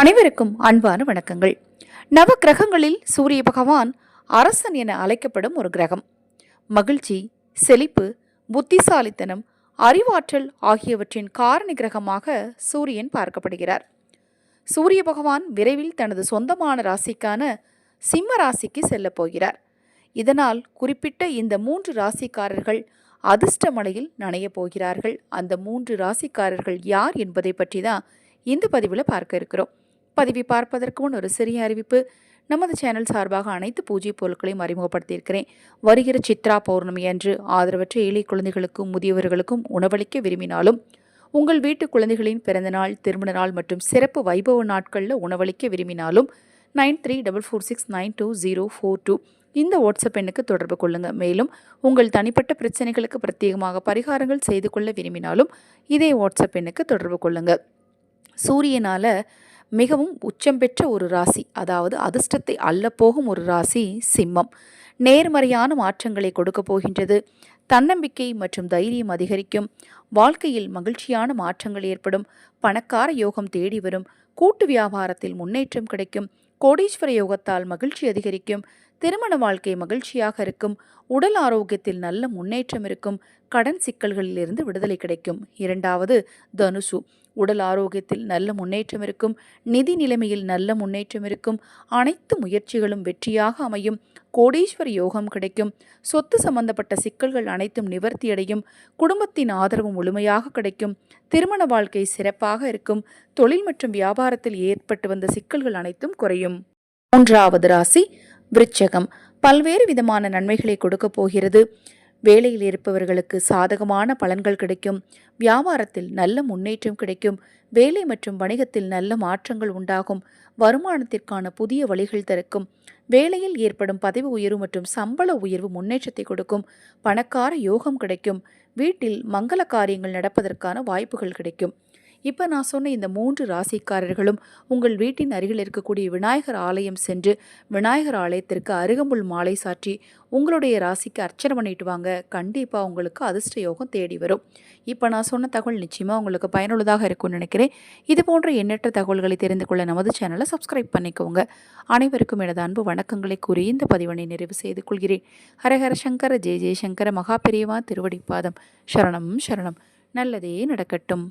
அனைவருக்கும் அன்பான வணக்கங்கள். நவ கிரகங்களில் சூரிய பகவான் அரசன் என அழைக்கப்படும் ஒரு கிரகம். மகிழ்ச்சி செழிப்பு புத்திசாலித்தனம் அறிவாற்றல் ஆகியவற்றின் காரணி கிரகமாக சூரியன் பார்க்கப்படுகிறார். சூரிய பகவான் விரைவில் தனது சொந்தமான ராசிக்கான சிம்ம ராசிக்கு செல்லப் போகிறார். இதனால் குறிப்பிட்ட இந்த மூன்று ராசிக்காரர்கள் அதிர்ஷ்டமலையில் நனையப் போகிறார்கள். அந்த மூன்று ராசிக்காரர்கள் யார் என்பதை பற்றி தான் இந்த பதிவில் பார்க்க இருக்கிறோம். பதிவை பார்ப்பதற்கு முன் ஒரு சிறிய அறிவிப்பு. நமது சேனல் சார்பாக அனைத்து பூஜை பொருட்களையும் அறிமுகப்படுத்தியிருக்கிறேன். வருகிற சித்ரா பௌர்ணமி அன்று ஆதரவற்ற ஏழை குழந்தைகளுக்கும் முதியவர்களுக்கும் உணவளிக்க விரும்பினாலும் உங்கள் வீட்டு குழந்தைகளின் பிறந்தநாள் திருமண நாள் மற்றும் சிறப்பு வைபவ நாட்களில் உணவளிக்க விரும்பினாலும் nine three double four six nine two zero four two இந்த வாட்ஸ்அப் எண்ணுக்கு தொடர்பு கொள்ளுங்கள் மேலும் உங்கள் தனிப்பட்ட பிரச்சனைகளுக்கு பிரத்யேகமாக பரிகாரங்கள் செய்து கொள்ள விரும்பினாலும் இதே வாட்ஸ்அப் எண்ணுக்கு தொடர்பு கொள்ளுங்கள் சூரியனால் மிகவும் உச்சம் பெற்ற ஒரு ராசி. அதாவது அதிர்ஷ்டத்தை அள்ளப்போகும் ஒரு ராசி சிம்மம். நேர்மறையான மாற்றங்களை கொடுக்க போகின்றது. தன்னம்பிக்கை மற்றும் தைரியம் அதிகரிக்கும். வாழ்க்கையில் மகிழ்ச்சியான மாற்றங்கள் ஏற்படும். பணக்கார யோகம் தேடி வரும். கூட்டு வியாபாரத்தில் முன்னேற்றம் கிடைக்கும். கோடீஸ்வர யோகத்தால் மகிழ்ச்சி அதிகரிக்கும். திருமண வாழ்க்கை மகிழ்ச்சியாக இருக்கும். உடல் ஆரோக்கியத்தில் நல்ல முன்னேற்றம் இருக்கும். கடன் சிக்கல்களிலிருந்து விடுதலை கிடைக்கும். இரண்டாவது தனுசு. உடல் ஆரோக்கியத்தில் நல்ல முன்னேற்றம் இருக்கும். நிதி நிலைமையில் நல்ல முன்னேற்றம் இருக்கும். அனைத்து முயற்சிகளும் வெற்றியாக அமையும். கோடீஸ்வர யோகம் கிடைக்கும். சொத்து சம்பந்தப்பட்ட சிக்கல்கள் அனைத்தும் நிவர்த்தியடையும். குடும்பத்தின் ஆதரவு முழுமையாக கிடைக்கும். திருமண வாழ்க்கை சிறப்பாக இருக்கும். தொழில் மற்றும் வியாபாரத்தில் ஏற்பட்டு வந்த சிக்கல்கள் அனைத்தும் குறையும். மூன்றாவது ராசி விருச்சகம். பல்வேறு விதமான நன்மைகளை கொடுக்க போகிறது. வேலையில் இருப்பவர்களுக்கு சாதகமான பலன்கள் கிடைக்கும். வியாபாரத்தில் நல்ல முன்னேற்றம் கிடைக்கும். வேலை மற்றும் வணிகத்தில் நல்ல மாற்றங்கள் உண்டாகும். வருமானத்திற்கான புதிய வழிகள் திறக்கும். வேலையில் ஏற்படும் பதவி உயர்வு மற்றும் சம்பள உயர்வு முன்னேற்றத்தை கொடுக்கும். பணக்கார யோகம் கிடைக்கும். வீட்டில் மங்கள காரியங்கள் நடப்பதற்கான வாய்ப்புகள் கிடைக்கும். இப்போ நான் சொன்ன இந்த மூன்று ராசிக்காரர்களும் உங்கள் வீட்டின் அருகில் இருக்கக்கூடிய விநாயகர் ஆலயம் சென்று விநாயகர் ஆலயத்திற்கு அருகம்புல் மாலை சாற்றி உங்களுடைய ராசிக்கு அர்ச்சனை பண்ணிட்டு வாங்க. கண்டிப்பாக உங்களுக்கு அதிர்ஷ்ட யோகம் தேடி வரும். இப்போ நான் சொன்ன தகவல் நிச்சயமாக உங்களுக்கு பயனுள்ளதாக இருக்கும்னு நினைக்கிறேன். இது போன்ற எண்ணற்ற தகவல்களை தெரிந்து கொள்ள நமது சேனலை சப்ஸ்கிரைப் பண்ணிக்கோங்க. அனைவருக்கும் எனது அன்பு வணக்கங்களை கூறி இந்த பதிவனை நிறைவு செய்து கொள்கிறேன். ஹரஹர சங்கர ஜெய ஜெயசங்கர மகா பெரியவா திருவடிப்பாதம் சரணம் சரணம். நல்லதே நடக்கட்டும்.